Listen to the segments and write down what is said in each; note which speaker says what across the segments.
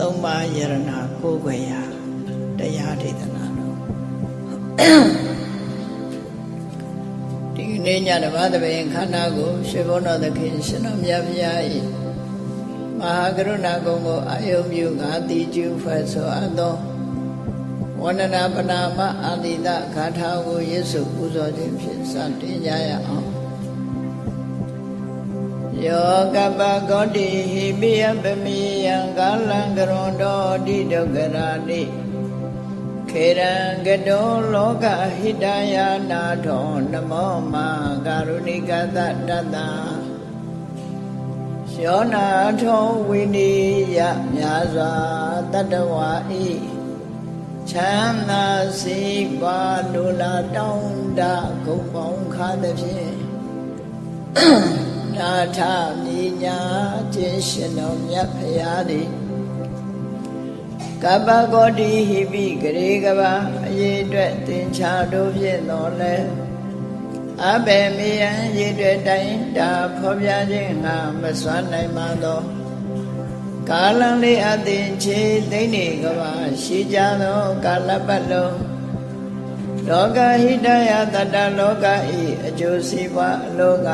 Speaker 1: သုံးပါးယရနာကိုယ်ွယ်ရာတရားဒေသနာတော်ဒီနေ့ညတပါးတပင်ခန္ဓာကိုရှင်ဘုန်းတော်သခင်ရှင်တော်မြတ်ဗျာ၏မဟာကရုဏာကုံကိုအာယုံပြုငါတိကျူဖွဲ့ဆိုအပ်သောဝန္ဒနာပနာမအာတိတဂါထာကိုယေစုပူဇော်ခြင်းဖြင့်စတင်ကြရအောင် ယောကပဂောတိဟိပိယပမိယံကာလံကရွန်တော်တိဒုက္ခရာတိခေရံကတောလောကဟိတယနာထောနမောမကာရုဏိကသတ္တယောနာထောဝိနိယမြာစွာတတ္တဝါဤချမ်းသာစီပါလူလာတောင်းတဂုံပေါင်းခါသဖြင့် နာထမိညာခြင်းရှင်တော်မြတ်ဖရာသည်ကပ္ပဂောတိဟိပိဂရေကဘာအရေးအတွက်သင်္ချာတို့ဖြင့်တော်လဲအဘယ်မေယံရည်တွေတိုင်းတာဖော်ပြခြင်းငါမစွမ်းနိုင်ပါသောကာလံလေးအသင်ချေသိမ့်နေကဘာရှိကြသောကာလပတ်လုံးလောကဟိတယတတလောကဤအကျိုးစီးပွားအလောက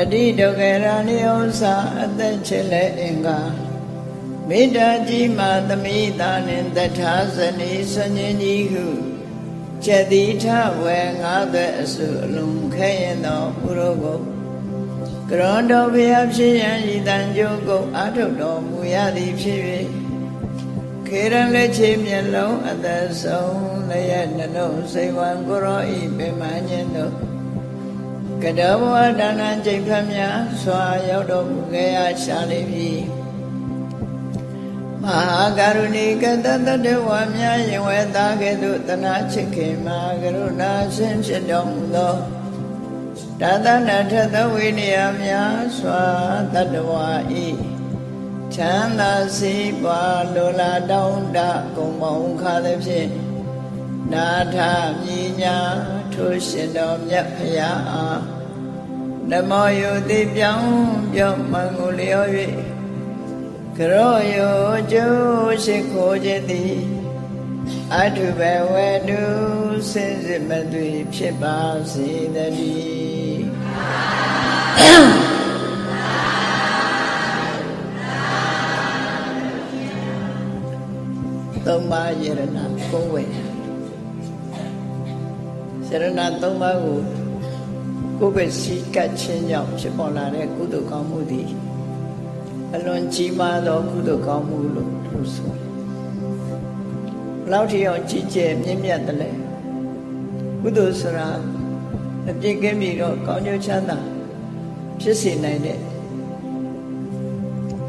Speaker 1: အတိဒုက္ခရာနိဥ္စာအသက်ချေလဲအင်္ဂါမေတ္တာကြီးမှသမိတာနှင့်တထာဇနီဆွဉ္ဉ္ကြီးဟုကျက်တိထဝေငါးသက်အစုအလုံးခဲရင်သောပုရောကိုကရွန်တော်ဘုရားဖြစ်ရန်ဤတန်ကြိုးကုန်အာထုတ်တော်မူရသည်ဖြစ်၍ခေရန်လက်ချေမျက်လုံးအသက်ဆုံးလည်းရနှလုံးစိတ်ဝံကိုရောဤပင်မညင်တို့ ကတဘဝဒါနကျိတ်ဖတ်များစွာရောက်တော်မူခဲ့ရရှာလိမ့်မည်မဟာကရုဏီကတတတဝါများယင်ဝဲသားကဲ့သို့တနာချစ်ခင်မှာကရုဏာရှင်ဖြစ်တော်မူသောတသနာထသဝိနည်းများစွာတတဝါဤချမ်းသာစီးပွားလိုလားတောင်းတကုံပေါင်းခါသည်ဖြင့်နာထမြညာထိုရှင်တော်မြတ်ဖရာအား နမောယုတိပြောင်းပြောင်းမှန်ကိုလျော်၍ကရောယောကျိုးရှိခိုးခြင်းသည်အထုဘဝတုစင်စစ်မသွေဖြစ်ပါစေတည်းသုံးပါးယရဏကိုယ်ဝယ်ယရဏသုံးပါးကို ကိုယ်ပဲစီကတ်ခြင်းကြောင့်ဖြစ်ပေါ်လာတဲ့ကုသိုလ်ကောင်းမှုသည်အလွန်ကြီးမားသောကုသိုလ်ကောင်းမှုလို့သူဆိုတယ်။ဘလောက်ထိအောင်ကြီးကျယ်မြင့်မြတ်တယ်လဲ။ကုသိုလ်ဆိုတာအပြစ်ကင်းပြီးတော့ကောင်းကျိုးချမ်းသာဖြစ်စေနိုင်တဲ့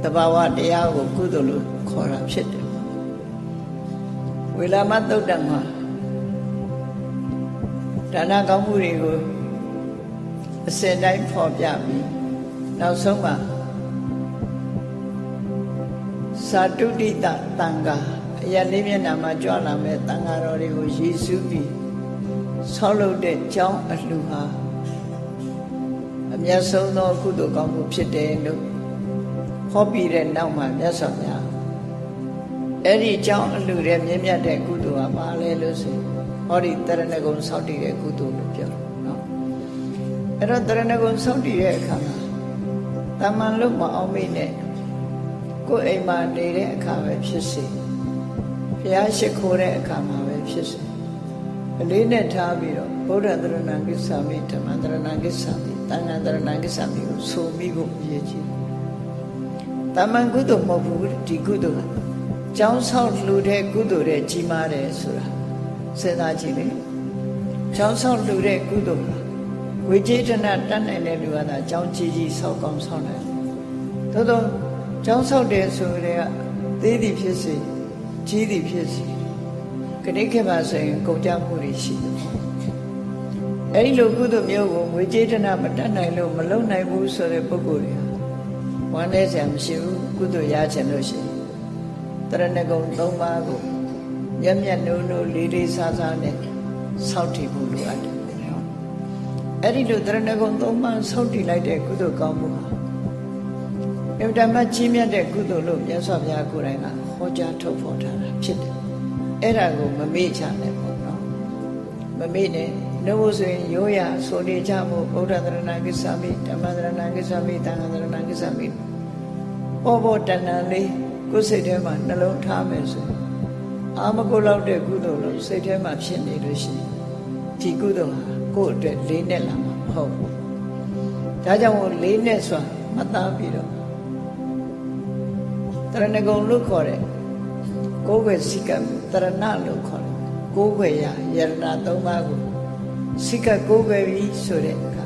Speaker 1: တဘာဝတရားကိုကုသိုလ်လို့ခေါ်တာဖြစ်တယ်။ဝေလာမသုတ်တံမှာဒါနကောင်းမှုတွေကို အစဉ်တိုင်းဖော်ပြပြီးနောက်ဆုံးမှာသာတုတိတတန်ဃာအရာလေးမျက်နှာမှာကြွလာမဲ့တန်ဃာတော်တွေကိုရည်စူးပြီးဆောက်လုပ်တဲ့ကျောင်းအလှူဟာအမျက်ဆုံးသောကုသိုလ်ကောင်းမှုဖြစ်တယ်လို့ဟောပြီးတဲ့နောက်မှာမြတ်စွာဘုရားအဲ့ဒီကျောင်းအလှူတဲ့မြင့်မြတ်တဲ့ကုသိုလ်ဟာဘာလဲလို့ဆိုဟောဒီတရဏဂုံဆောက်တည်တဲ့ကုသိုလ်လို့ပြောတယ်နော် အဲ့တော့တရဏဂုံဆောက်တည်တဲ့အခါမှာတမန်လို့မအောင်မိနဲ့ကိုယ်အိမ်မှာနေတဲ့အခါပဲဖြစ်စေဘုရားရှိခိုးတဲ့အခါမှာပဲဖြစ်စေအလေးနဲ့ထားပြီးတော့ဗုဒ္ဓသရဏကိစ္ဆာမိဓမ္မသရဏကိစ္ဆာမိတန်ခါသရဏကိစ္ဆာမိကိုဆိုမိဖို့အရေးကြီးတမန်ကုသိုလ်မဟုတ်ဘူးဒီကုသိုလ်ကကျောင်းဆောက်လှူတဲ့ကုသိုလ်တဲ့ကြီးမားတယ်ဆိုတာစဉ်းစားကြည့်လေကျောင်းဆောက်လှူတဲ့ကုသိုလ်က ဝိจิตနာတတ်နိုင်တဲ့လူကသာကျောင်းကြီးကြီးဆောက်ကောင်းဆောက်နိုင်သို့တော့ကျောင်းဆောက်တယ်ဆိုတဲ့ကသေးသည်ဖြစ်စေကြီးသည်ဖြစ်စေခဏခေတ်မှာဆိုရင်ကုန်ကြမှုတွေရှိတယ်အဲဒီလိုကုသိုလ်မျိုးကိုငွေကြေးတနာမတတ်နိုင်လို့မလုံနိုင်ဘူးဆိုတဲ့ပုဂ္ဂိုလ်တွေဝမ်းနည်းစရာမရှိဘူးကုသိုလ်ရချင်လို့ရှိရင်တရဏဂုံ၃ပါးကိုမျက်မျက်နှိုးနှိုးလေးလေးစားစားနဲ့စောင့်တည်ဖို့လိုအပ်တယ် အဲ့ဒီလိုတရဏဂုံ၃ပါးစောင့်တည်လိုက်တဲ့ကုသိုလ်ကောင်းမှုဟာအင်တမကြီးမြတ်တဲ့ကုသိုလ်လို့မြတ်စွာဘုရားကိုယ်တိုင်ကဟောကြားထုတ်ဖော်ထားတာဖြစ်တယ်အဲ့ဒါကိုမမေ့ချနဲ့ပေါ့နော်မမေ့နဲ့နှုတ်ဆိုရင်ရိုးရဆိုနေကြမှုဗုဒ္ဓသရဏဂစ္ဆာမိဓမ္မသရဏဂစ္ဆာမိသံဃာသရဏဂစ္ဆာမိပေါ်ပေါ်တဏ္ဏလေးကိုယ်စိတ်ထဲမှာနှလုံးထားမယ်ဆိုရင်အာမကိုလောက်တဲ့ကုသိုလ်လို့စိတ်ထဲမှာဖြစ်နေလို့ရှိရင်ဒီကုသိုလ်ဟာ ကိုယ့်အတွက်လေးနဲ့လာမှာမဟုတ်ဘူးဒါကြောင့်လေးနဲ့ဆိုတာမသားပြီးတော့တရဏဂုံလို့ခေါ်တဲ့ကိုယ်ွယ်စိကံတရဏလို့ခေါ်တယ်ကိုယ်ွယ်ရယရဏသုံးပါးကိုစိကကိုယ်ွယ်ပြီးဆိုတဲ့အခါ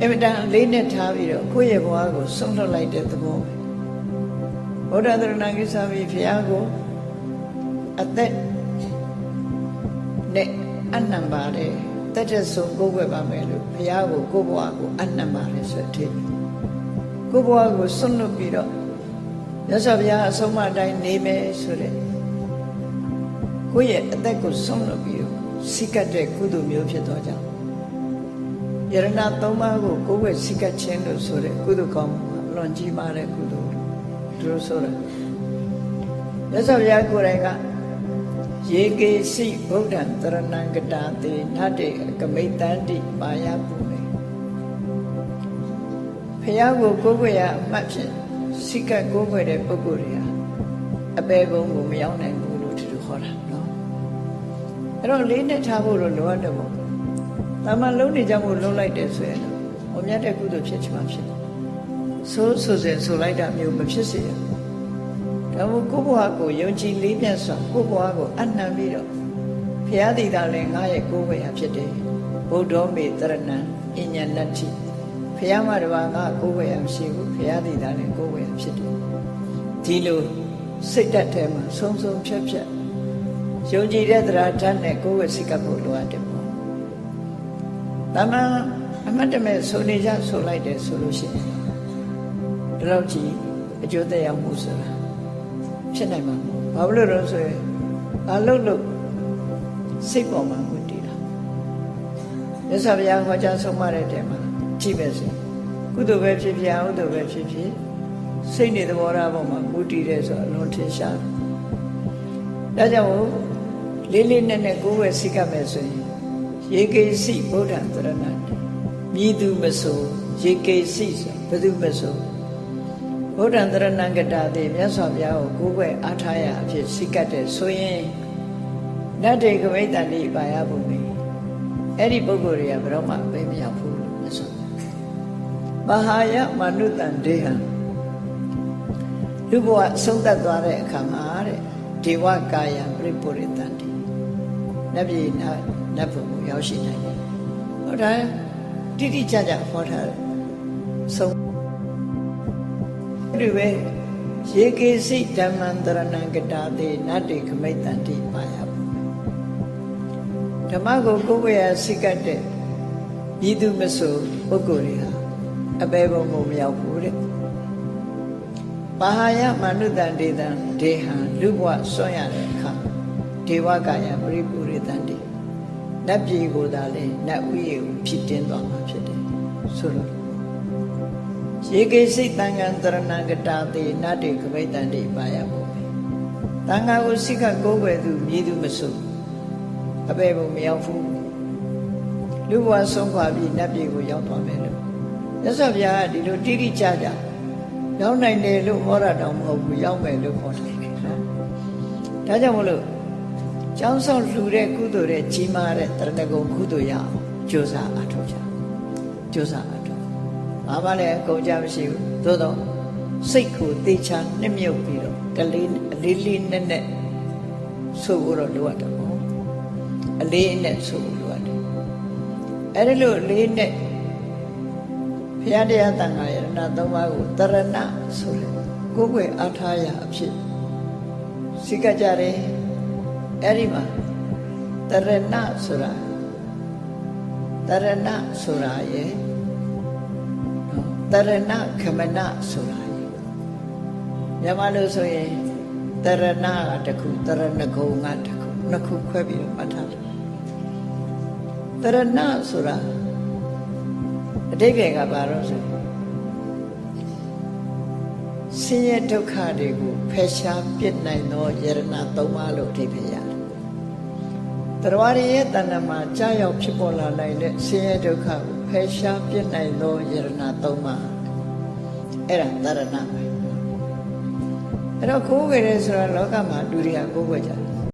Speaker 1: အမတန်လေးနဲ့ထားပြီးတော့ကိုယ့်ရဲ့ဘဝကိုဆုံးလွတ်လိုက်တဲ့သဘောပဲဘုရားသရဏကိစ္စပြီးဘုရားကိုအသက်နဲ့ အနံပါတယ်တက်တဲ့ဆုံးကိုယ်ွယ်ပါမယ်လို့ဘုရားကိုကိုယ့်ဘဝကိုအနံပါတယ်ဆိုတဲ့အထိကိုယ့်ဘဝကိုဆုံးလွတ်ပြီးတော့မြတ်စွာဘုရားအဆုံးအမတိုင်းနေမယ်ဆိုတဲ့ကိုယ့်ရဲ့အသက်ကိုဆုံးလွတ်ပြီးတော့စိကတ်တဲ့ကုသိုလ်မျိုးဖြစ်တော့ကြောင့်ယရဏသုံးပါးကိုကိုယ်ဝယ်စိကတ်ခြင်းလို့ဆိုတဲ့ကုသိုလ်ကောင်းမှုအလွန်ကြီးမားတဲ့ကုသိုလ်သူတို့ဆိုတာမြတ်စွာဘုရားကိုယ်တိုင်က ယေကေစိဗုဒ္ဓံတရဏံကတာတေနတ္တေကမိတန္တိပါယပုမေဖះကိုကိုယ်ဝယ်ရအမှတ်ဖြင့်စိကတ်ကိုယ်ဝယ်တဲ့ပုဂ္ဂိုလ်တွေဟာအပေဘုံကိုမရောက်နိုင်ဘူးလို့သူတို့ခေါ်တာနော်အဲ့တော့လေးနဲ့ထားဖို့တော့လိုအပ်တယ်ပေါ့။ဒါမှလုံးနေကြဖို့လုံးလိုက်တယ်ဆိုရင်ဟောမြတ်တဲ့ကုသိုလ်ဖြစ်ချင်မှဖြစ်တယ်။ဆိုးဆိုစဉ်ဆိုလိုက်တာမျိုးမဖြစ်စေရဘူး။ ဒါမို့ကိုယ့်ဘဝကိုယုံကြည်လေးပြတ်စွာကိုယ့်ဘဝကိုအနှံပြီးတော့ဘုရားတည်တာလည်းငါရဲ့ကိုယ်ဝေယဖြစ်တယ်။ဗုဒ္ဓောမေတရဏံအညဏတ္တိဘုရားမတော်ကငါကိုယ်ဝေယမရှိဘူးဘုရားတည်တာလည်းကိုယ်ဝေယဖြစ်တယ်။ဒီလိုစိတ်ဓာတ်ထဲမှာဆုံးဆုံးဖြတ်ဖြတ်ယုံကြည်တဲ့တရားဓာတ်နဲ့ကိုယ်ဝေစိတ်ကပ်ဖို့လိုအပ်တယ်ပေါ့။တမန်အမတ်တမဲ့ဆိုနေကြဆိုလိုက်တယ်ဆိုလို့ရှိရင်ဒီလောက်ကြီးအကျိုးသက်ရောက်မှုဆိုတာ ဖြစ်နိုင်မှာမဟုတ်ဘာလို့လဲဆိုရင်အလုတ်လုတ်စိတ်ပေါ်မှာကိုတည်တာမြတ်စွာဘုရားဟောကြားဆုံးမတဲ့တဲမှာကြည့်ပဲစေကုသိုလ်ပဲဖြစ်ဖြစ်အကုသိုလ်ပဲဖြစ်ဖြစ်စိတ်နေသဘောထားပေါ်မှာကိုတည်တယ်ဆိုအလွန်ထင်ရှားတယ်ဒါကြောင့်လေးလေးနက်နက်ကိုယ်ဝယ်စိတ်ကမယ်ဆိုရင်ရေကေစီဗုဒ္ဓံတရဏံမြည်သူမဆိုရေကေစီဆိုဘယ်သူမဆို ဗုဒ္ဓံတရဏံကတာတိမြတ်စွာဘုရားကိုကိုယ်ွယ်အားထားရအဖြစ်စိတ်ကတဲ့ဆိုရင်နတ်တေကဝိတ္တန်ဒီပါရဖို့မေအဲ့ဒီပုဂ္ဂိုလ်တွေကဘယ်တော့မှပဲမရောက်ဘူးလို့မြတ်စွာမဟာယမနုတန်ဒေဟံလူဘဝဆုံးသက်သွားတဲ့အခါမှာတဲ့ဒေဝကာယံပြိပုရိတန်တိနတ်ပြည်နတ်နတ်ဘုံကိုရောက်ရှိနိုင်တယ်ဟောဒါတိတိကျကျဟောထားတယ်ဆုံး ဒီပဲရေကေစိဓမ္မန္တရဏံကတာတိနတ္တိခမိတ္တန္တိပါယဓမ္မကိုကိုယ်ဝေယစိတ်ကတဲ့ဤသူမဆိုပုဂ္ဂိုလ်တွေဟာအပေဘုံကိုမရောက်ဘူးတဲ့ပါဟာယမနုတန်ဒေတံဒေဟံလူဘဝဆွံ့ရတဲ့အခါဒေဝကာယပရိပူရိတန္တိနတ်ပြည်ကိုသာလေနတ်ဥယေကိုဖြစ်တင်းသွားမှာဖြစ်တယ်ဆိုတော့ ရေကေစိတ်တန်ခံတရဏကတာတိနတ်တေကမိတ္တန္တိပါယဘုမေတန်ခါကိုစိတ်ကကိုးကွယ်သူမြည်သူမဆိုအပေဘုံမရောက်ဘူးလူဘဝဆုံးခွာပြီးနတ်ပြည်ကိုရောက်သွားမယ်လို့မြတ်စွာဘုရားကဒီလိုတိတိကျကျရောက်နိုင်တယ်လို့ဟောတာတောင်မဟုတ်ဘူးရောက်မယ်လို့ဟောတယ်နော်ဒါကြောင့်မလို့ကျောင်းဆောင်လှူတဲ့ကုသိုလ်တဲ့ကြီးမားတဲ့တရဏဂုံကုသိုလ်ရအောင်ကြိုးစားအားထုတ်ကြကြိုးစားအားထုတ် ဘာမှလည်းအကုန်ကြမရှိဘူးသို့တော့စိတ်ကိုတေချာနှစ်မြုပ်ပြီးတော့တလေးအလေးလေးနဲ့နဲ့ဆိုဖို့တော့လိုအပ်တယ်ပေါ့အလေးနဲ့ဆိုဖို့လိုအပ်တယ်အဲ့ဒီလိုအလေးနဲ့ဘုရားတရားတန်ခါရဏသုံးပါးကိုတရဏဆိုတယ်ကိုယ်ွယ်အားထားရအဖြစ်စိတ်ကကြတယ်အဲ့ဒီမှာတရဏဆိုတာတရဏဆိုတာရဲ့ တရဏခမနဆိုတာရဲ့မြန်မာလိုဆိုရင်တရဏကတစ်ခုတရဏဂုံကတစ်ခုနှစ်ခုခွဲပြီးတော့မှတ်ထားတယ်တရဏဆိုတာအတိပ္ပယ်ကဘာလို့ဆိုတဆင်းရဲဒုက္ခတွေကိုဖယ်ရှားပြစ်နိုင်သောယရဏသုံးပါးလို့အဓိပ္ပာယ်ရတယ်။တရားရည်ရဲ့တဏ္ဍမှာကြာရောက်ဖြစ်ပေါ်လာနိုင်တဲ့ဆင်းရဲဒုက္ခကိုဖ ယ်ရှားပြစ်နိုင်သောယရဏသုံးပါးအဲ့ဒါတရဏပဲ။အဲ့တော့ကိုးကြတယ်ဆိုတော့လောကမှာလူတွေကကိုးကြကြတယ်